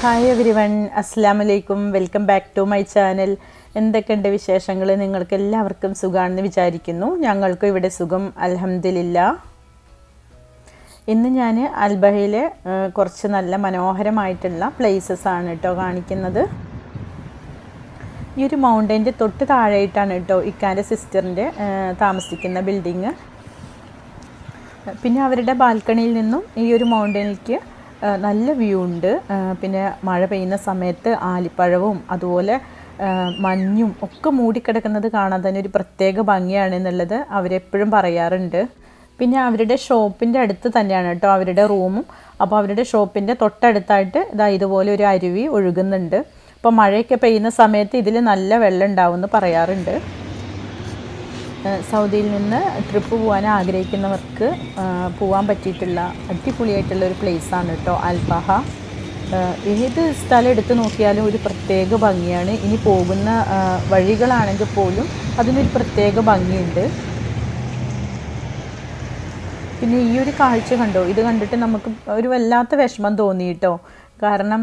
Hi everyone അസ്സാം welcome back to my channel എന്തൊക്കെയുണ്ട് വിശേഷങ്ങൾ നിങ്ങൾക്ക് എല്ലാവർക്കും സുഖമാണെന്ന് വിചാരിക്കുന്നു. ഞങ്ങൾക്ക് ഇവിടെ സുഖം. അലഹമില്ല ഇന്ന് ഞാൻ അൽബഹയിലെ കുറച്ച് നല്ല മനോഹരമായിട്ടുള്ള പ്ലേസസ് ആണ് കേട്ടോ കാണിക്കുന്നത്. ഈ ഒരു മൗണ്ടൈന്റെ തൊട്ട് താഴെയായിട്ടാണ് കേട്ടോ ഇക്കാന്റെ സിസ്റ്ററിന്റെ താമസിക്കുന്ന ബിൽഡിങ് പിന്നെ അവരുടെ ബാൽക്കണിയിൽ നിന്നും ഈ ഒരു മൗണ്ടനിലേക്ക് നല്ല വ്യൂ ഉണ്ട്. പിന്നെ മഴ പെയ്യുന്ന സമയത്ത് ആലിപ്പഴവും അതുപോലെ മഞ്ഞും ഒക്കെ മൂടിക്കിടക്കുന്നത് കാണാൻ തന്നെ ഒരു പ്രത്യേക ഭംഗിയാണ് എന്നുള്ളത് അവരെപ്പോഴും പറയാറുണ്ട്. പിന്നെ അവരുടെ ഷോപ്പിന്റെ അടുത്ത് തന്നെയാണ് കേട്ടോ അവരുടെ റൂമും. അപ്പോൾ അവരുടെ ഷോപ്പിന്റെ തൊട്ടടുത്തായിട്ട് ഇതാ ഇതുപോലെ ഒരു അരുവി ഒഴുകുന്നുണ്ട്. അപ്പോൾ മഴയൊക്കെ പെയ്യുന്ന സമയത്ത് ഇതിൽ നല്ല വെള്ളം ഉണ്ടാവുമെന്ന് പറയാറുണ്ട്. സൗദിയിൽ നിന്ന് ട്രിപ്പ് പോകാൻ ആഗ്രഹിക്കുന്നവർക്ക് പോകാൻ പറ്റിയിട്ടുള്ള അടിപൊളിയായിട്ടുള്ള ഒരു പ്ലേസാണ് കേട്ടോ അൽബഹ ഏത് സ്ഥലം എടുത്തു നോക്കിയാലും ഒരു പ്രത്യേക ഭംഗിയാണ്. ഇനി പോകുന്ന വഴികളാണെങ്കിൽ പോലും അതിനൊരു പ്രത്യേക ഭംഗിയുണ്ട്. പിന്നെ ഈ ഒരു കാഴ്ച കണ്ടോ? ഇത് കണ്ടിട്ട് നമുക്ക് ഒരു വല്ലാത്ത വിഷമം തോന്നി കേട്ടോ കാരണം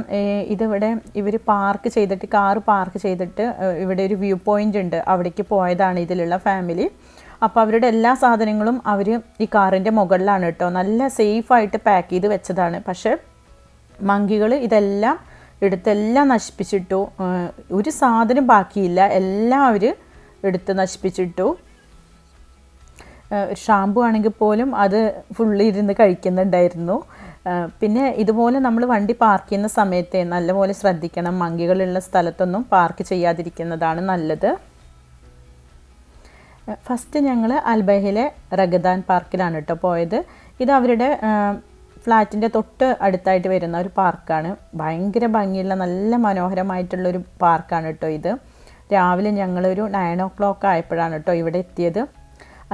ഇതിവിടെ ഇവർ പാർക്ക് ചെയ്തിട്ട് കാർ പാർക്ക് ചെയ്തിട്ട് ഇവിടെ ഒരു വ്യൂ പോയിന്റ് ഉണ്ട്. അവിടേക്ക് പോയതാണ് ഇതിലുള്ള ഫാമിലി അപ്പോൾ അവരുടെ എല്ലാ സാധനങ്ങളും അവർ ഈ കാറിന്റെ മുകളിലാണ് കേട്ടോ. നല്ല സേഫായിട്ട് പാക്ക് ചെയ്ത് വെച്ചതാണ്. പക്ഷേ മങ്കികൾ ഇതെല്ലാം എടുത്തെല്ലാം നശിപ്പിച്ചിട്ടു. ഒരു സാധനം ബാക്കിയില്ല. എല്ലാം അവർ എടുത്ത് നശിപ്പിച്ചിട്ടു. ഷാമ്പു ആണെങ്കിൽ പോലും അത് ഫുള്ളി ഇരുന്ന് കഴിക്കുന്നുണ്ടായിരുന്നു. പിന്നെ ഇതുപോലെ നമ്മൾ വണ്ടി പാർക്ക് ചെയ്യുന്ന സമയത്ത് നല്ലപോലെ ശ്രദ്ധിക്കണം. മങ്കികളുള്ള സ്ഥലത്തൊന്നും പാർക്ക് ചെയ്യാതിരിക്കുന്നതാണ് നല്ലത്. ഫസ്റ്റ് ഞങ്ങൾ അൽബഹയിലെ റഗദാൻ പാർക്കിലാണ് കേട്ടോ പോയത്. ഇത് അവരുടെ ഫ്ലാറ്റിന്റെ തൊട്ട് അടുത്തായിട്ട് വരുന്ന ഒരു പാർക്കാണ്. ഭയങ്കര ഭംഗിയുള്ള നല്ല മനോഹരമായിട്ടുള്ളൊരു പാർക്കാണ് കേട്ടോ ഇത്. രാവിലെ ഞങ്ങളൊരു നയൻ ഓ ക്ലോക്ക് ആയപ്പോഴാണ് കേട്ടോ ഇവിടെ എത്തിയത്.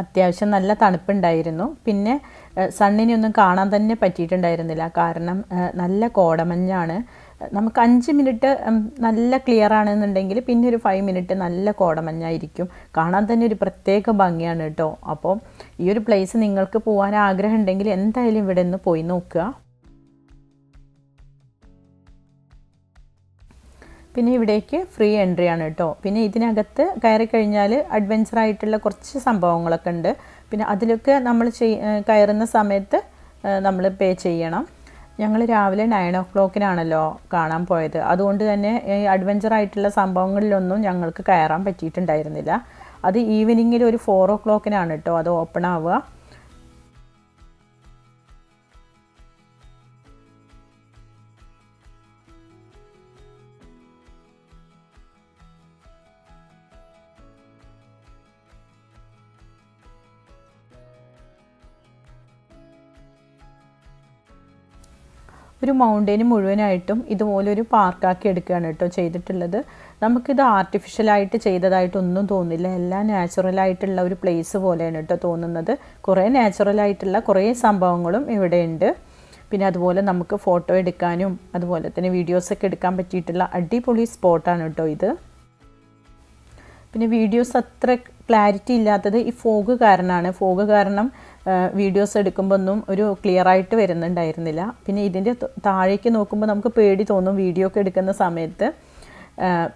അത്യാവശ്യം നല്ല തണുപ്പുണ്ടായിരുന്നു. പിന്നെ സണ്ണിനെയൊന്നും കാണാൻ തന്നെ പറ്റിയിട്ടുണ്ടായിരുന്നില്ല. കാരണം നല്ല കോടമഞ്ഞാണ്. നമുക്ക് അഞ്ച് മിനിറ്റ് നല്ല ക്ലിയർ ആണെന്നുണ്ടെങ്കിൽ പിന്നെ ഒരു ഫൈവ് മിനിറ്റ് നല്ല കോടമഞ്ഞായിരിക്കും. കാണാൻ തന്നെ ഒരു പ്രത്യേക ഭംഗിയാണ് കേട്ടോ. അപ്പോൾ ഈ ഒരു പ്ലേസ് നിങ്ങൾക്ക് പോകാൻ ആഗ്രഹം ഉണ്ടെങ്കിൽ എന്തായാലും ഇവിടെ നിന്ന് പോയി നോക്കുക. പിന്നെ ഇവിടേക്ക് ഫ്രീ എൻട്രി ആണ് കേട്ടോ പിന്നെ ഇതിനകത്ത് കയറി കഴിഞ്ഞാൽ അഡ്വഞ്ചർ ആയിട്ടുള്ള കുറച്ച് സംഭവങ്ങളൊക്കെ ഉണ്ട്. പിന്നെ അതിലൊക്കെ നമ്മൾ ചെയ് കയറുന്ന സമയത്ത് നമ്മൾ പേ ചെയ്യണം. ഞങ്ങൾ രാവിലെ നയൻ ഓ ക്ലോക്കിനാണല്ലോ കാണാൻ പോയത്. അതുകൊണ്ട് തന്നെ ഈ അഡ്വഞ്ചർ ആയിട്ടുള്ള സംഭവങ്ങളിലൊന്നും ഞങ്ങൾക്ക് കയറാൻ പറ്റിയിട്ടുണ്ടായിരുന്നില്ല. അത് ഈവനിങ്ങിൽ ഒരു ഫോർ ഓ ക്ലോക്കിനാണ് കേട്ടോ അത് ഓപ്പൺ ആവുക. ഒരു മൗണ്ടെയിൻ മുഴുവനായിട്ടും ഇതുപോലെ ഒരു പാർക്കാക്കി എടുക്കുകയാണ് കേട്ടോ ചെയ്തിട്ടുള്ളത്. നമുക്കിത് ആർട്ടിഫിഷ്യലായിട്ട് ചെയ്തതായിട്ടൊന്നും തോന്നില്ല. എല്ലാം നാച്ചുറലായിട്ടുള്ള ഒരു പ്ലേസ് പോലെയാണ് കേട്ടോ തോന്നുന്നത്. കുറേ നാച്ചുറലായിട്ടുള്ള കുറേ സംഭവങ്ങളും ഇവിടെയുണ്ട് പിന്നെ അതുപോലെ നമുക്ക് ഫോട്ടോ എടുക്കാനും അതുപോലെ തന്നെ വീഡിയോസൊക്കെ എടുക്കാൻ പറ്റിയിട്ടുള്ള അടിപൊളി സ്പോട്ടാണ് കേട്ടോ ഇത്. പിന്നെ വീഡിയോസ് അത്ര ക്ലാരിറ്റി ഇല്ലാത്തത് ഈ ഫോഗ് കാരണമാണ്. ഫോഗ് കാരണം വീഡിയോസ് എടുക്കുമ്പോൾ ഒന്നും ഒരു ക്ലിയർ ആയിട്ട് വരുന്നുണ്ടായിരുന്നില്ല. പിന്നെ ഇതിന്റെ താഴേക്ക് നോക്കുമ്പോൾ നമുക്ക് പേടി തോന്നും വീഡിയോ ഒക്കെ എടുക്കുന്ന സമയത്ത്.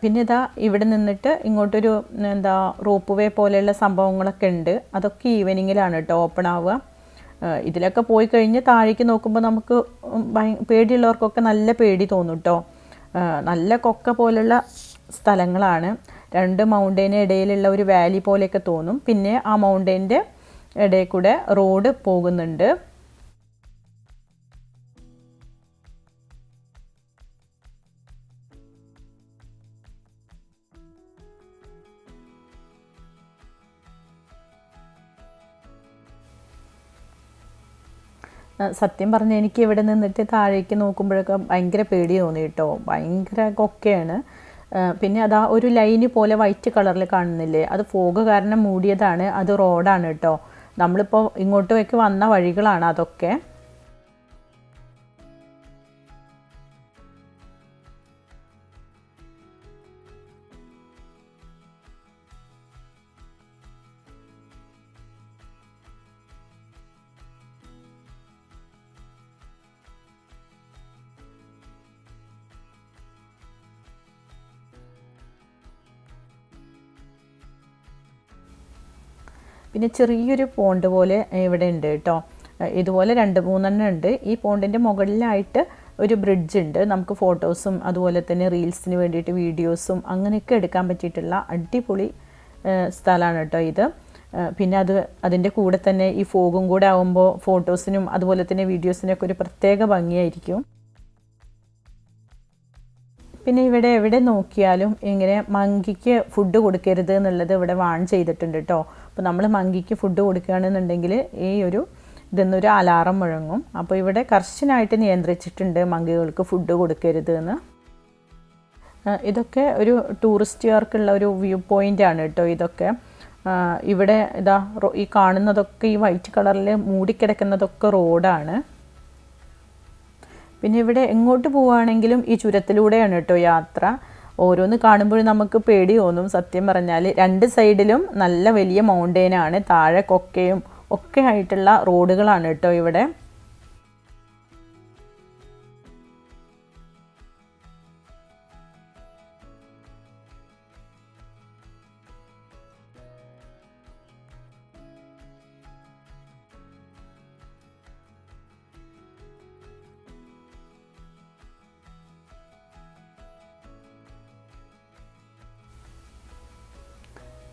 പിന്നെ ഇതാ ഇവിടെ നിന്നിട്ട് ഇങ്ങോട്ടൊരു എന്താ റോപ്പ് വേ പോലെയുള്ള സംഭവങ്ങളൊക്കെ ഉണ്ട്. അതൊക്കെ ഈവനിങ്ങിലാണ് കേട്ടോ ഓപ്പൺ ആവുക. ഇതിലൊക്കെ പോയി കഴിഞ്ഞ് താഴേക്ക് നോക്കുമ്പോൾ നമുക്ക് പേടിയുള്ളവർക്കൊക്കെ നല്ല പേടി തോന്നും കേട്ടോ നല്ല കൊക്ക പോലുള്ള സ്ഥലങ്ങളാണ്. രണ്ട് മൗണ്ടൈന് ഇടയിലുള്ള ഒരു വാലി പോലെയൊക്കെ തോന്നും. പിന്നെ ആ മൗണ്ടൈന്റെ ഇടയിൽ കൂടെ റോഡ് പോകുന്നുണ്ട്. സത്യം പറഞ്ഞാൽ എനിക്ക് ഇവിടെ നിന്നിട്ട് താഴേക്ക് നോക്കുമ്പോഴൊക്കെ ഭയങ്കര പേടി തോന്നി കേട്ടോ. ഭയങ്കര കൊക്കയാണ്. പിന്നെ അതാ ഒരു ലൈന് പോലെ വൈറ്റ് കളറിൽ കാണുന്നില്ലേ? അത് ഫോഗ് കാരണം മൂടിയതാണ്. അത് റോഡാണ് കേട്ടോ. നമ്മളിപ്പോൾ ഇങ്ങോട്ടേക്ക് വന്ന വഴികളാണ് അതൊക്കെ. പിന്നെ ചെറിയൊരു പോണ്ട് പോലെ ഇവിടെ ഉണ്ട് കേട്ടോ ഇതുപോലെ രണ്ട് മൂന്നെണ്ണം ഉണ്ട്. ഈ പോണ്ടിന്റെ മുകളിലായിട്ട് ഒരു ബ്രിഡ്ജ് ഉണ്ട്. നമുക്ക് ഫോട്ടോസും അതുപോലെ തന്നെ റീൽസിന് വേണ്ടിയിട്ട് വീഡിയോസും അങ്ങനെയൊക്കെ എടുക്കാൻ പറ്റിയിട്ടുള്ള അടിപൊളി സ്ഥലമാണ് കേട്ടോ ഇത്. പിന്നെ അത് അതിന്റെ കൂടെ തന്നെ ഈ ഫോഗും കൂടെ ആകുമ്പോൾ ഫോട്ടോസിനും അതുപോലെ തന്നെ വീഡിയോസിനൊക്കെ ഒരു പ്രത്യേക ഭംഗിയായിരിക്കും. പിന്നെ ഇവിടെ എവിടെ നോക്കിയാലും ഇങ്ങനെ മങ്കിക്ക് ഫുഡ് കൊടുക്കരുത് എന്നുള്ളത് ഇവിടെ വാൺ ചെയ്തിട്ടുണ്ട് കേട്ടോ അപ്പോൾ നമ്മൾ മങ്കിക്ക് ഫുഡ് കൊടുക്കുകയാണെന്നുണ്ടെങ്കിൽ ഈ ഒരു ഇതെന്നൊരു അലാറം മുഴങ്ങും. അപ്പോൾ ഇവിടെ കർശനായിട്ട് നിയന്ത്രിച്ചിട്ടുണ്ട് മങ്കികൾക്ക് ഫുഡ് കൊടുക്കരുത് എന്ന് ഇതൊക്കെ ഒരു ടൂറിസ്റ്റുകാർക്കുള്ള ഒരു വ്യൂ പോയിന്റ് ആണ് കേട്ടോ ഇതൊക്കെ. ഇവിടെ ഇതാ ഈ കാണുന്നതൊക്കെ ഈ വൈറ്റ് കളറിൽ മൂടിക്കിടക്കുന്നതൊക്കെ റോഡാണ്. പിന്നെ ഇവിടെ എങ്ങോട്ട് പോവുകയാണെങ്കിലും ഈ ചുരത്തിലൂടെയാണ് കേട്ടോ യാത്ര. ഓരോന്ന് കാണുമ്പോൾ നമുക്ക് പേടി തോന്നും. സത്യം പറഞ്ഞാൽ രണ്ട് സൈഡിലും നല്ല വലിയ മൗണ്ടെയിനാണ് താഴെ കൊക്കയും ഒക്കെ ആയിട്ടുള്ള റോഡുകളാണ് കേട്ടോ ഇവിടെ.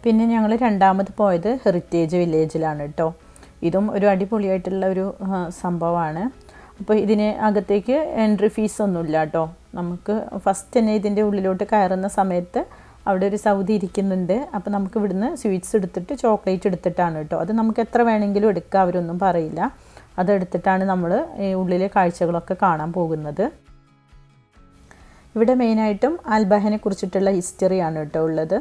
പിന്നെ ഞങ്ങൾ രണ്ടാമത് പോയത് ഹെറിറ്റേജ് വില്ലേജിലാണ് കേട്ടോ. ഇതും ഒരു അടിപൊളിയായിട്ടുള്ള ഒരു സംഭവമാണ്. അപ്പോൾ ഇതിന് അകത്തേക്ക് എൻട്രി ഫീസ് ഒന്നുമില്ല കേട്ടോ. നമുക്ക് ഫസ്റ്റ് തന്നെ ഇതിന്റെ ഉള്ളിലോട്ട് കയറുന്ന സമയത്ത് അവിടെ ഒരു സൗദി ഇരിക്കുന്നുണ്ട്. അപ്പോൾ നമുക്ക് ഇവിടുന്ന് സ്വീറ്റ്സ് എടുത്തിട്ട് ചോക്ലേറ്റ് എടുത്തിട്ടാണ് കേട്ടോ. അത് നമുക്ക് എത്ര വേണമെങ്കിലും എടുക്കുക അവരൊന്നും പറയില്ല. അതെടുത്തിട്ടാണ് നമ്മൾ ഈ ഉള്ളിലെ കാഴ്ചകളൊക്കെ കാണാൻ പോകുന്നത്. ഇവിടെ മെയിനായിട്ടും അൽബഹനെ കുറിച്ചിട്ടുള്ള ഹിസ്റ്ററിയാണ് കേട്ടോ ഉള്ളത്.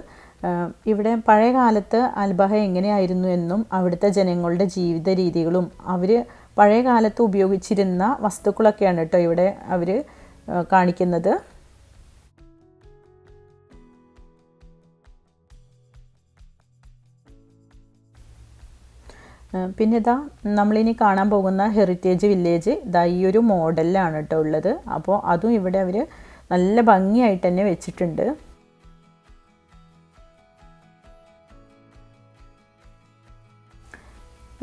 ഇവിടെ പഴയ കാലത്ത് അൽബഹ എങ്ങനെയായിരുന്നു എന്നും അവിടുത്തെ ജനങ്ങളുടെ ജീവിത രീതികളും അവർ പഴയ കാലത്ത് ഉപയോഗിച്ചിരുന്ന വസ്തുക്കളൊക്കെയാണ് കേട്ടോ ഇവിടെ അവർ കാണിക്കുന്നത്. പിന്നെ ഇതാ നമ്മളിനി കാണാൻ പോകുന്ന ഹെറിറ്റേജ് വില്ലേജ് ഇതാ ഈ ഒരു മോഡലിലാണ് കേട്ടോ ഉള്ളത്. അപ്പോൾ അതും ഇവിടെ അവർ നല്ല ഭംഗിയായിട്ട് തന്നെ വെച്ചിട്ടുണ്ട്.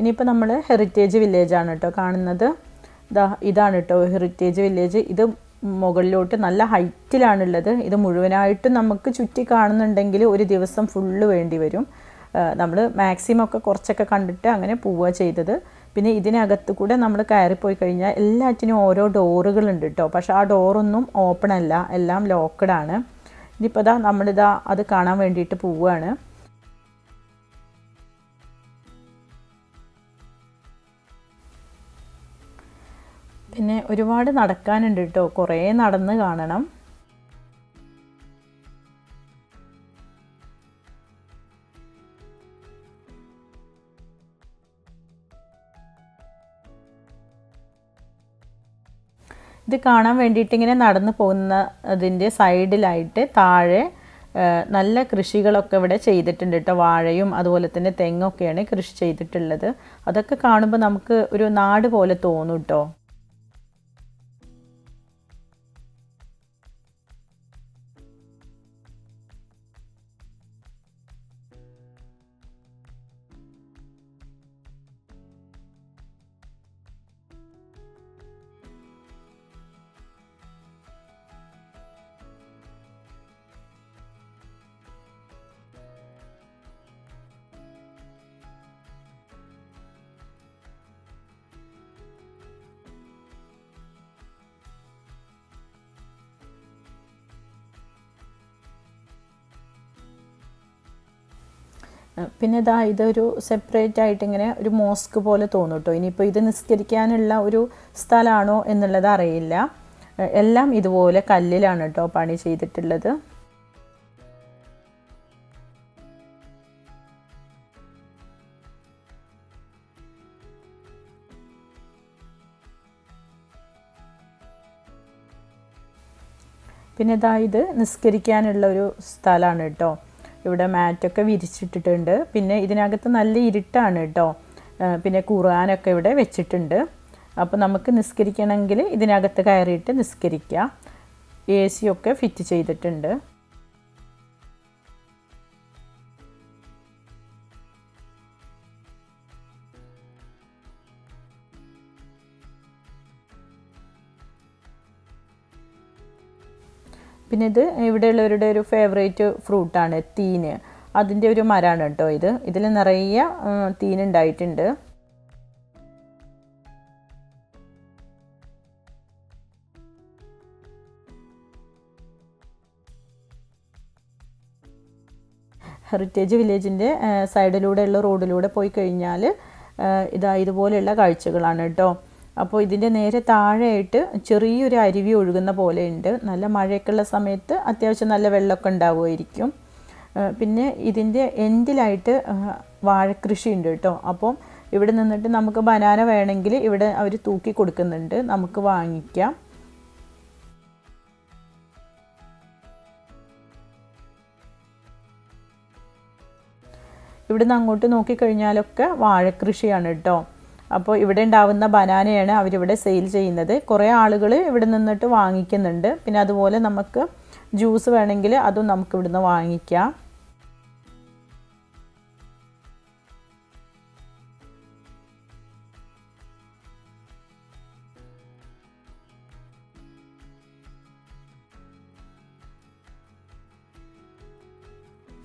ഇനിയിപ്പോൾ നമ്മൾ ഹെറിറ്റേജ് വില്ലേജ് ആണ് കേട്ടോ കാണുന്നത്. ഇതാ ഇതാണ് കേട്ടോ ഹെറിറ്റേജ് വില്ലേജ് ഇത് മുകളിലോട്ട് നല്ല ഹൈറ്റിലാണുള്ളത് ഇത് മുഴുവനായിട്ടും നമുക്ക് ചുറ്റി കാണുന്നുണ്ടെങ്കിൽ ഒരു ദിവസം ഫുള്ള് വേണ്ടി വരും. നമ്മൾ മാക്സിമം ഒക്കെ കുറച്ചൊക്കെ കണ്ടിട്ട് അങ്ങനെ പോവുക ചെയ്തത്. പിന്നെ ഇതിനകത്ത് കൂടെ നമ്മൾ കയറിപ്പോയി കഴിഞ്ഞാൽ എല്ലാറ്റിനും ഓരോ ഡോറുകളുണ്ട് കേട്ടോ പക്ഷേ ആ ഡോറൊന്നും ഓപ്പൺ അല്ല. എല്ലാം ലോക്കഡാണ് ഇനിയിപ്പോൾ ഇതാ നമ്മളിതാ അത് കാണാൻ വേണ്ടിയിട്ട് പോവുകയാണ് പിന്നെ ഒരുപാട് നടക്കാനുണ്ട് കേട്ടോ കുറേ നടന്ന് കാണണം. ഇത് കാണാൻ വേണ്ടിയിട്ട് ഇങ്ങനെ നടന്നു പോകുന്നതിന്റെ സൈഡിലായിട്ട് താഴെ നല്ല കൃഷികളൊക്കെ ഇവിടെ ചെയ്തിട്ടുണ്ട് കേട്ടോ വാഴയും അതുപോലെ തന്നെ തെങ്ങൊക്കെയാണ് കൃഷി ചെയ്തിട്ടുള്ളത്. അതൊക്കെ കാണുമ്പോൾ നമുക്ക് ഒരു നാട് പോലെ തോന്നും കേട്ടോ പിന്നെ ഇതാ ഇതൊരു സെപ്പറേറ്റ് ആയിട്ട് ഇങ്ങനെ ഒരു മോസ്ക് പോലെ തോന്നും കേട്ടോ ഇനിയിപ്പോൾ ഇത് നിസ്കരിക്കാനുള്ള ഒരു സ്ഥലമാണോ എന്നുള്ളത് അറിയില്ല. എല്ലാം ഇതുപോലെ കല്ലിലാണ് കേട്ടോ പണി ചെയ്തിട്ടുള്ളത്. പിന്നെ ഇതാ ഇത് നിസ്കരിക്കാനുള്ള ഒരു സ്ഥലമാണ് കേട്ടോ ഇവിടെ മാറ്റൊക്കെ വിരിച്ചിട്ടിട്ടുണ്ട്. പിന്നെ ഇതിനകത്ത് നല്ല ഇരുട്ടാണ് കേട്ടോ പിന്നെ ഖുർആാനൊക്കെ ഇവിടെ വെച്ചിട്ടുണ്ട്. അപ്പോൾ നമുക്ക് നിസ്കരിക്കണമെങ്കിൽ ഇതിനകത്ത് കയറിയിട്ട് നിസ്കരിക്കാം. എ സി ഒക്കെ ഫിറ്റ് ചെയ്തിട്ടുണ്ട്. പിന്നെ ഇത് ഇവിടെയുള്ളവരുടെ ഒരു ഫേവറേറ്റ് ഫ്രൂട്ടാണ് തീന്. അതിന്റെ ഒരു മരമാണ് കേട്ടോ ഇത്. ഇതിൽ നിറയെ തീനുണ്ടായിട്ടുണ്ട്. ഹെറിറ്റേജ് വില്ലേജിന്റെ സൈഡിലൂടെയുള്ള റോഡിലൂടെ പോയി കഴിഞ്ഞാൽ ഇതാ ഇതുപോലെയുള്ള കാഴ്ചകളാണ് കേട്ടോ. അപ്പോൾ ഇതിന്റെ നേരെ താഴെയായിട്ട് ചെറിയൊരു അരുവി ഒഴുകുന്ന പോലെയുണ്ട് നല്ല മഴയൊക്കെയുള്ള സമയത്ത് അത്യാവശ്യം നല്ല വെള്ളമൊക്കെ ഉണ്ടാവുമായിരിക്കും. പിന്നെ ഇതിന്റെ എൻഡിലായിട്ട് വാഴക്കൃഷി ഉണ്ട് കേട്ടോ. അപ്പം ഇവിടെ നിന്നിട്ട് നമുക്ക് ബനാന വേണമെങ്കിൽ ഇവിടെ അവർ തൂക്കി കൊടുക്കുന്നുണ്ട്. നമുക്ക് വാങ്ങിക്കാം. ഇവിടുന്ന് അങ്ങോട്ട് നോക്കിക്കഴിഞ്ഞാലൊക്കെ വാഴക്കൃഷിയാണ് കേട്ടോ. അപ്പോൾ ഇവിടെ ഉണ്ടാവുന്ന ബനാനയാണ് അവരിവിടെ സെയിൽ ചെയ്യുന്നത്. കുറേ ആളുകൾ ഇവിടെ നിന്നിട്ട് വാങ്ങിക്കുന്നുണ്ട്. പിന്നെ അതുപോലെ നമുക്ക് ജ്യൂസ് വേണമെങ്കിൽ അതും നമുക്ക് ഇവിടുന്ന് വാങ്ങിക്കാം.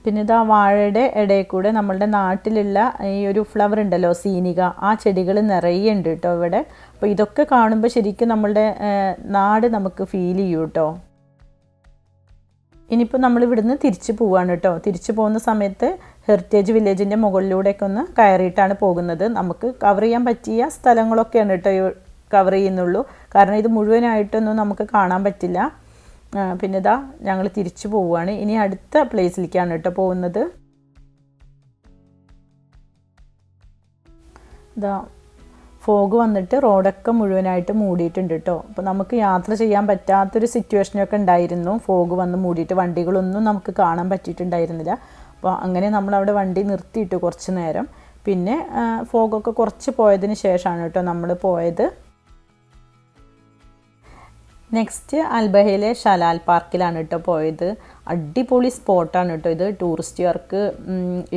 പിന്നെ ഇതാ വാഴയുടെ ഇടയിൽ കൂടെ നമ്മളുടെ നാട്ടിലുള്ള ഈ ഒരു ഫ്ലവർ ഉണ്ടല്ലോ സീനിക. ആ ചെടികൾ നിറയെ ഉണ്ട് കേട്ടോ ഇവിടെ. അപ്പോൾ ഇതൊക്കെ കാണുമ്പോൾ ശരിക്കും നമ്മളുടെ നാട് നമുക്ക് ഫീൽ ചെയ്യും കേട്ടോ ഇനിയിപ്പോൾ നമ്മൾ ഇവിടുന്ന് തിരിച്ചു പോവാണ് കേട്ടോ തിരിച്ചു പോകുന്ന സമയത്ത് ഹെറിറ്റേജ് വില്ലേജിന്റെ മുകളിലൂടെയൊക്കെ ഒന്ന് കയറിയിട്ടാണ് പോകുന്നത്. നമുക്ക് കവർ ചെയ്യാൻ പറ്റിയ സ്ഥലങ്ങളൊക്കെയാണ് കേട്ടോ കവർ ചെയ്യുന്നുള്ളൂ. കാരണം ഇത് മുഴുവനായിട്ടൊന്നും നമുക്ക് കാണാൻ പറ്റില്ല. പിന്നെ ഇതാ ഞങ്ങൾ തിരിച്ചു പോവുകയാണ് ഇനി അടുത്ത പ്ലേസിലേക്കാണ് കേട്ടോ പോകുന്നത്. ഇതാ ഫോഗ് വന്നിട്ട് റോഡൊക്കെ മുഴുവനായിട്ട് മൂടിയിട്ടുണ്ട് കേട്ടോ. അപ്പോൾ നമുക്ക് യാത്ര ചെയ്യാൻ പറ്റാത്തൊരു സിറ്റുവേഷനൊക്കെ ഉണ്ടായിരുന്നു. ഫോഗ് വന്ന് മൂടിയിട്ട് വണ്ടികളൊന്നും നമുക്ക് കാണാൻ പറ്റിയിട്ടുണ്ടായിരുന്നില്ല. അപ്പോൾ അങ്ങനെ നമ്മൾ അവിടെ വണ്ടി നിർത്തിയിട്ട് കുറച്ച് നേരം. പിന്നെ ഫോഗൊക്കെ കുറച്ച് പോയതിന് ശേഷമാണ് കേട്ടോ നമ്മൾ പോയത്. നെക്സ്റ്റ് അൽബഹയിലെ ഷലാൽ പാർക്കിലാണ് കേട്ടോ പോയത്. അടിപൊളി സ്പോട്ടാണ് കേട്ടോ ഇത്. ടൂറിസ്റ്റുകാർക്ക്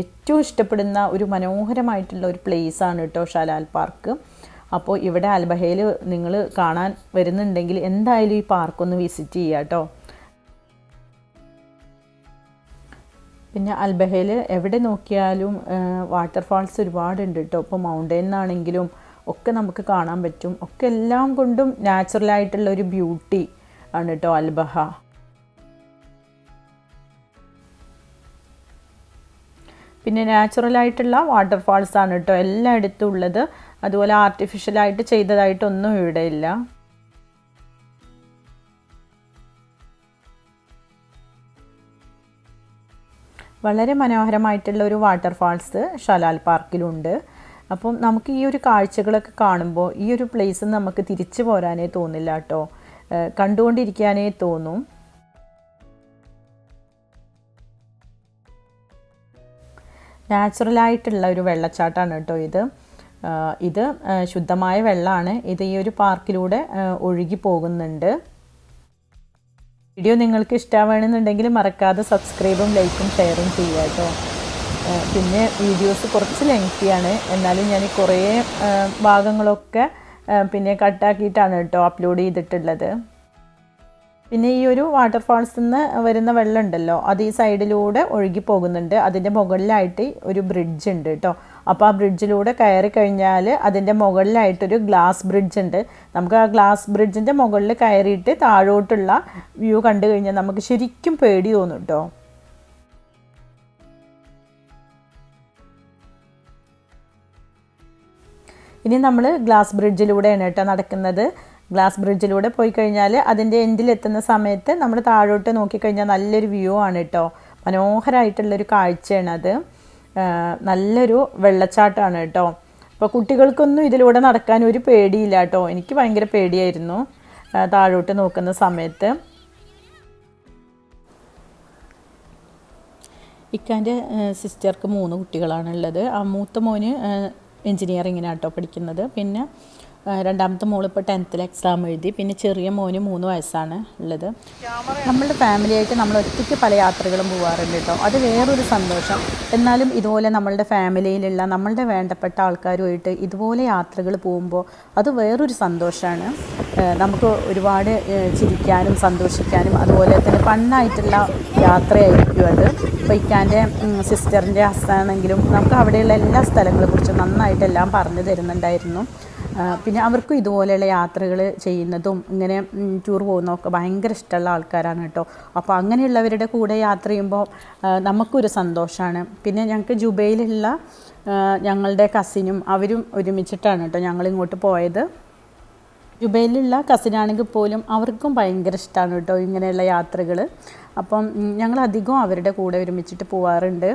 ഏറ്റവും ഇഷ്ടപ്പെടുന്ന ഒരു മനോഹരമായിട്ടുള്ള ഒരു പ്ലേസ് ആണ് കേട്ടോ ഷലാൽ പാർക്ക് അപ്പോൾ ഇവിടെ അൽബഹയിൽ നിങ്ങൾ കാണാൻ വരുന്നുണ്ടെങ്കിൽ എന്തായാലും ഈ പാർക്കൊന്ന് വിസിറ്റ് ചെയ്യുക കേട്ടോ പിന്നെ അൽബഹയിൽ എവിടെ നോക്കിയാലും വാട്ടർഫാൾസ് ഒരുപാടുണ്ട് കേട്ടോ ഇപ്പോൾ മൗണ്ടൈനാണെങ്കിലും ഒക്കെ നമുക്ക് കാണാൻ പറ്റും. ഒക്കെ എല്ലാം കൊണ്ടും നാച്ചുറലായിട്ടുള്ള ഒരു ബ്യൂട്ടി ആണ് കേട്ടോ അൽബഹ. പിന്നെ നാച്ചുറലായിട്ടുള്ള വാട്ടർഫാൾസ് ആണ് കേട്ടോ എല്ലായിടത്തും ഉള്ളത്. അതുപോലെ ആർട്ടിഫിഷ്യലായിട്ട് ചെയ്തതായിട്ടൊന്നും ഇവിടെ ഇല്ല. വളരെ മനോഹരമായിട്ടുള്ള ഒരു വാട്ടർഫാൾസ് ഷലാൽ പാർക്കിലുണ്ട് അപ്പം നമുക്ക് ഈ ഒരു കാഴ്ചകളൊക്കെ കാണുമ്പോൾ ഈ ഒരു പ്ലേസ് നമുക്ക് തിരിച്ചു പോരാനേ തോന്നില്ല കേട്ടോ കണ്ടുകൊണ്ടിരിക്കാനേ തോന്നും. നാച്ചുറലായിട്ടുള്ള ഒരു വെള്ളച്ചാട്ടമാണ് കേട്ടോ ഇത്. ഇത് ശുദ്ധമായ വെള്ളമാണ് ഇത് ഈ ഒരു പാർക്കിലൂടെ ഒഴുകി പോകുന്നുണ്ട്. വീഡിയോ നിങ്ങൾക്ക് ഇഷ്ടമാണെന്നുണ്ടെങ്കിൽ മറക്കാതെ സബ്സ്ക്രൈബും ലൈക്കും ഷെയറും ചെയ്യുക കേട്ടോ പിന്നെ വീഡിയോസ് കുറച്ച് ലെങ്തിയാണ്. എന്നാലും ഞാൻ കുറേ ഭാഗങ്ങളൊക്കെ പിന്നെ കട്ടാക്കിയിട്ടാണ് കേട്ടോ അപ്ലോഡ് ചെയ്തിട്ടുള്ളത്. പിന്നെ ഈ ഒരു വാട്ടർഫാൾസിൽ നിന്ന് വരുന്ന വെള്ളം ഉണ്ടല്ലോ അത് ഈ സൈഡിലൂടെ ഒഴുകി പോകുന്നുണ്ട്. അതിന്റെ മുകളിലായിട്ട് ഒരു ബ്രിഡ്ജ് ഉണ്ട് കേട്ടോ. അപ്പോൾ ആ ബ്രിഡ്ജിലൂടെ കയറി കഴിഞ്ഞാൽ അതിന്റെ മുകളിലായിട്ടൊരു ഗ്ലാസ് ബ്രിഡ്ജ് ഉണ്ട്. നമുക്ക് ആ ഗ്ലാസ് ബ്രിഡ്ജിന്റെ മുകളിൽ കയറിയിട്ട് താഴോട്ടുള്ള വ്യൂ കണ്ടു കഴിഞ്ഞാൽ നമുക്ക് ശരിക്കും പേടി തോന്നും കേട്ടോ. ഇനി നമ്മൾ ഗ്ലാസ് ബ്രിഡ്ജിലൂടെയാണ് കേട്ടോ നടക്കുന്നത്. ഗ്ലാസ് ബ്രിഡ്ജിലൂടെ പോയി കഴിഞ്ഞാൽ അതിന്റെ എൻഡിലെത്തുന്ന സമയത്ത് നമ്മൾ താഴോട്ട് നോക്കിക്കഴിഞ്ഞാൽ നല്ലൊരു വ്യൂ ആണ് കേട്ടോ. മനോഹരമായിട്ടുള്ളൊരു കാഴ്ചയാണ് അത്. നല്ലൊരു വെള്ളച്ചാട്ടമാണ് കേട്ടോ. അപ്പോൾ കുട്ടികൾക്കൊന്നും ഇതിലൂടെ നടക്കാൻ ഒരു പേടിയില്ല കേട്ടോ. എനിക്ക് ഭയങ്കര പേടിയായിരുന്നു താഴോട്ട് നോക്കുന്ന സമയത്ത്. ഇക്കാന്റെ സിസ്റ്റർക്ക് മൂന്ന് കുട്ടികളാണുള്ളത്. ആ മൂത്ത മോന് എൻജിനീയറിങ്ങിനാട്ടോ പഠിക്കുന്നത്. പിന്നെ രണ്ടാമത്തെ മോൾ ഇപ്പോൾ ടെൻത്തിൽ എക്സാം എഴുതി. പിന്നെ ചെറിയ മോന് മൂന്ന് വയസ്സാണ് ഉള്ളത്. നമ്മളുടെ ഫാമിലിയായിട്ട് നമ്മൾ ഒറ്റയ്ക്ക് പല യാത്രകളും പോകാറുണ്ട് കേട്ടോ. അത് വേറൊരു സന്തോഷം. എന്നാലും ഇതുപോലെ നമ്മളുടെ ഫാമിലിയിലുള്ള നമ്മളുടെ വേണ്ടപ്പെട്ട ആൾക്കാരുമായിട്ട് ഇതുപോലെ യാത്രകൾ പോകുമ്പോൾ അത് വേറൊരു സന്തോഷമാണ്. നമുക്ക് ഒരുപാട് ചിരിക്കാനും സന്തോഷിക്കാനും അതുപോലെ തന്നെ ഫണ്ണായിട്ടുള്ള യാത്രയായിരിക്കും അത്. ഇക്കാന്റെ സിസ്റ്ററിന്റെ ഹസ്താണെങ്കിലും നമുക്ക് അവിടെയുള്ള എല്ലാ സ്ഥലങ്ങളെക്കുറിച്ചും നന്നായിട്ടെല്ലാം പറഞ്ഞു തരുന്നുണ്ടായിരുന്നു. പിന്നെ അവർക്കും ഇതുപോലെയുള്ള യാത്രകൾ ചെയ്യുന്നതും ഇങ്ങനെ ടൂർ പോകുന്നതൊക്കെ ഭയങ്കര ഇഷ്ടമുള്ള ആൾക്കാരാണ് കേട്ടോ. അപ്പോൾ അങ്ങനെയുള്ളവരുടെ കൂടെ യാത്ര ചെയ്യുമ്പോൾ നമുക്കൊരു സന്തോഷമാണ് പിന്നെ ഞങ്ങൾക്ക് ജുബൈയിലുള്ള ഞങ്ങളുടെ കസിനും അവരും ഒരുമിച്ചിട്ടാണ് കേട്ടോ ഞങ്ങൾ ഇങ്ങോട്ട് പോയത്. ജുബൈലുള്ള കസിനാണെങ്കിൽ പോലും അവർക്കും ഭയങ്കര ഇഷ്ടമാണ് കേട്ടോ ഇങ്ങനെയുള്ള യാത്രകൾ അപ്പം ഞങ്ങൾ അധികം അവരുടെ കൂടെ ഒരുമിച്ചിട്ട് പോവാറുണ്ട്.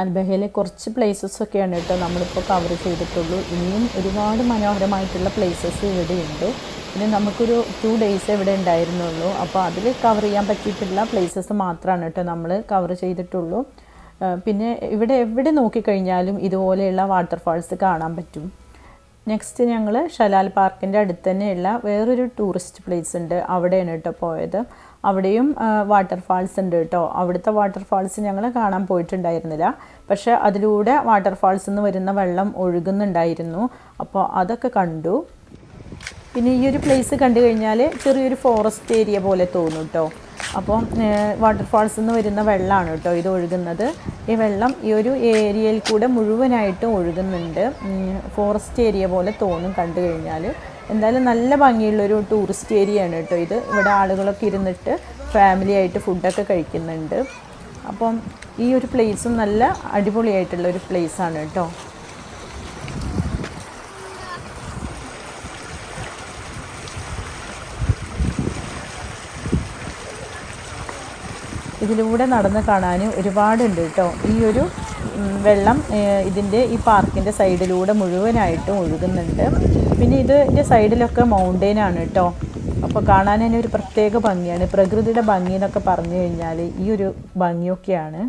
അൽബഹയിലെ കുറച്ച് പ്ലേസസ് ഒക്കെയാണ് കേട്ടോ നമ്മളിപ്പോൾ കവർ ചെയ്തിട്ടുള്ളൂ. ഇനിയും ഒരുപാട് മനോഹരമായിട്ടുള്ള പ്ലേസസ് ഇവിടെയുണ്ട്. പിന്നെ നമുക്കൊരു ടു ഡേയ്സ് ഇവിടെ ഉണ്ടായിരുന്നുള്ളൂ. അപ്പോൾ അതിൽ കവർ ചെയ്യാൻ പറ്റിയിട്ടുള്ള പ്ലേസസ് മാത്രമാണ് കേട്ടോ നമ്മൾ കവർ ചെയ്തിട്ടുള്ളൂ. പിന്നെ ഇവിടെ എവിടെ നോക്കിക്കഴിഞ്ഞാലും ഇതുപോലെയുള്ള വാട്ടർഫാൾസ് കാണാൻ പറ്റും. നെക്സ്റ്റ് ഞങ്ങൾ ഷലാൽ പാർക്കിന്റെ അടുത്ത് തന്നെയുള്ള വേറൊരു ടൂറിസ്റ്റ് പ്ലേസ് ഉണ്ട്. അവിടെയാണ് കേട്ടോ പോയത്. അവിടെയും വാട്ടർഫാൾസ് ഉണ്ട് കേട്ടോ. അവിടുത്തെ വാട്ടർഫാൾസ് ഞങ്ങൾ കാണാൻ പോയിട്ടുണ്ടായിരുന്നില്ല. പക്ഷെ അതിലൂടെ വാട്ടർഫാൾസ് നിന്ന് വരുന്ന വെള്ളം ഒഴുകുന്നുണ്ടായിരുന്നു. അപ്പോൾ അതൊക്കെ കണ്ടു. പിന്നെ ഈ ഒരു പ്ലേസ് കണ്ടു കഴിഞ്ഞാൽ ചെറിയൊരു ഫോറസ്റ്റ് ഏരിയ പോലെ തോന്നും കേട്ടോ. അപ്പോൾ വാട്ടർഫാൾസിൽ നിന്ന് വരുന്ന വെള്ളമാണ് കേട്ടോ ഇത് ഒഴുകുന്നത്. ഈ വെള്ളം ഈ ഒരു ഏരിയയിൽ കൂടെ മുഴുവനായിട്ടും ഒഴുകുന്നുണ്ട്. ഫോറസ്റ്റ് ഏരിയ പോലെ തോന്നും കണ്ടു കഴിഞ്ഞാൽ. എന്തായാലും നല്ല ഭംഗിയുള്ളൊരു ടൂറിസ്റ്റ് ഏരിയയാണ് കേട്ടോ ഇത്. ഇവിടെ ആളുകളൊക്കെ ഇരുന്നിട്ട് ഫാമിലി ആയിട്ട് ഫുഡൊക്കെ കഴിക്കുന്നുണ്ട്. അപ്പം ഈ ഒരു പ്ലേസും നല്ല അടിപൊളിയായിട്ടുള്ള ഒരു പ്ലേസാണ് കേട്ടോ. ഇതിലൂടെ നടന്ന് കാണാൻ ഒരുപാടുണ്ട് കേട്ടോ. ഈ ഒരു വെള്ളം ഇതിന്റെ ഈ പാർക്കിന്റെ സൈഡിലൂടെ മുഴുവനായിട്ടും ഒഴുകുന്നുണ്ട്. പിന്നെ ഇതിന്റെ സൈഡിലൊക്കെ മൗണ്ടെയിൻ ആണ് കേട്ടോ. അപ്പോൾ കാണാൻ തന്നെ ഒരു പ്രത്യേക ഭംഗിയാണ്. പ്രകൃതിയുടെ ഭംഗി എന്നൊക്കെ പറഞ്ഞു കഴിഞ്ഞാൽ ഈ ഒരു ഭംഗിയൊക്കെയാണ്.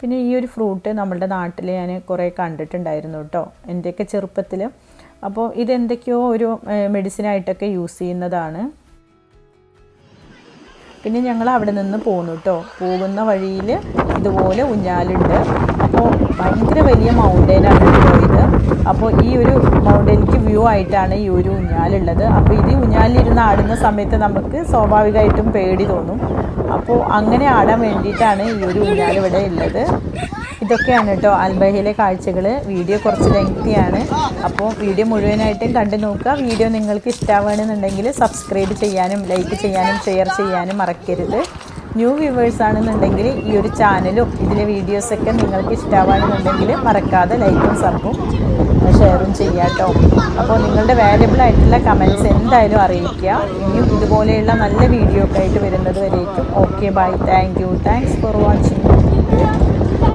പിന്നെ ഈ ഒരു ഫ്രൂട്ട് നമ്മളുടെ നാട്ടിൽ ഞാൻ കുറേ കണ്ടിട്ടുണ്ടായിരുന്നു കേട്ടോ. എന്റെയൊക്കെ ചെറുപ്പത്തിൽ അപ്പോൾ ഇതെന്തൊക്കെയോ ഒരു മെഡിസിനായിട്ടൊക്കെ യൂസ് ചെയ്യുന്നതാണ്. പിന്നെ ഞങ്ങൾ അവിടെ നിന്ന് പോന്നു കേട്ടോ പോകുന്ന വഴിയിൽ ഇതുപോലെ ഊഞ്ഞാലുണ്ട്. അപ്പോൾ ഭയങ്കര വലിയ മൗണ്ടൈനാണ് അപ്പോൾ ഈ ഒരു മൗണ്ടനിക്ക് വ്യൂ ആയിട്ടാണ് ഈ ഒരു ഊഞ്ഞാലുള്ളത്. അപ്പോൾ ഇത് ഊഞ്ഞാലിരുന്ന് ആടുന്ന സമയത്ത് നമുക്ക് സ്വാഭാവികമായിട്ടും പേടി തോന്നും. അപ്പോൾ അങ്ങനെ ആടാൻ വേണ്ടിയിട്ടാണ് ഈ ഒരു ഊഞ്ഞാൽ ഇവിടെ ഉള്ളത്. ഇതൊക്കെയാണ് കേട്ടോ അൽബഹയിലെ കാഴ്ചകൾ വീഡിയോ കുറച്ച് ലെങ്തിയാണ്. അപ്പോൾ വീഡിയോ മുഴുവനായിട്ടും കണ്ടു നോക്കുക. വീഡിയോ നിങ്ങൾക്ക് ഇഷ്ടമാവുകയാണെന്നുണ്ടെങ്കിൽ സബ്സ്ക്രൈബ് ചെയ്യാനും ലൈക്ക് ചെയ്യാനും ഷെയർ ചെയ്യാനും മറക്കരുത്. ന്യൂ വ്യൂവേഴ്സ് ആണെന്നുണ്ടെങ്കിൽ ഈ ഒരു ചാനലും ഇതിലെ വീഡിയോസൊക്കെ നിങ്ങൾക്ക് ഇഷ്ടമാണെന്നുണ്ടെങ്കിൽ മറക്കാതെ ലൈക്കും സബും ഷെയറും ചെയ്യാട്ടോ അപ്പോൾ നിങ്ങളുടെ വാല്യബിൾ ആയിട്ടുള്ള കമൻസ് എന്തായാലും അറിയിക്കുക. ഇനിയും ഇതുപോലെയുള്ള നല്ല വീഡിയോ ഒക്കെ ആയിട്ട് വരുന്നത് വരേക്കും. Okay bye thank you thanks for watching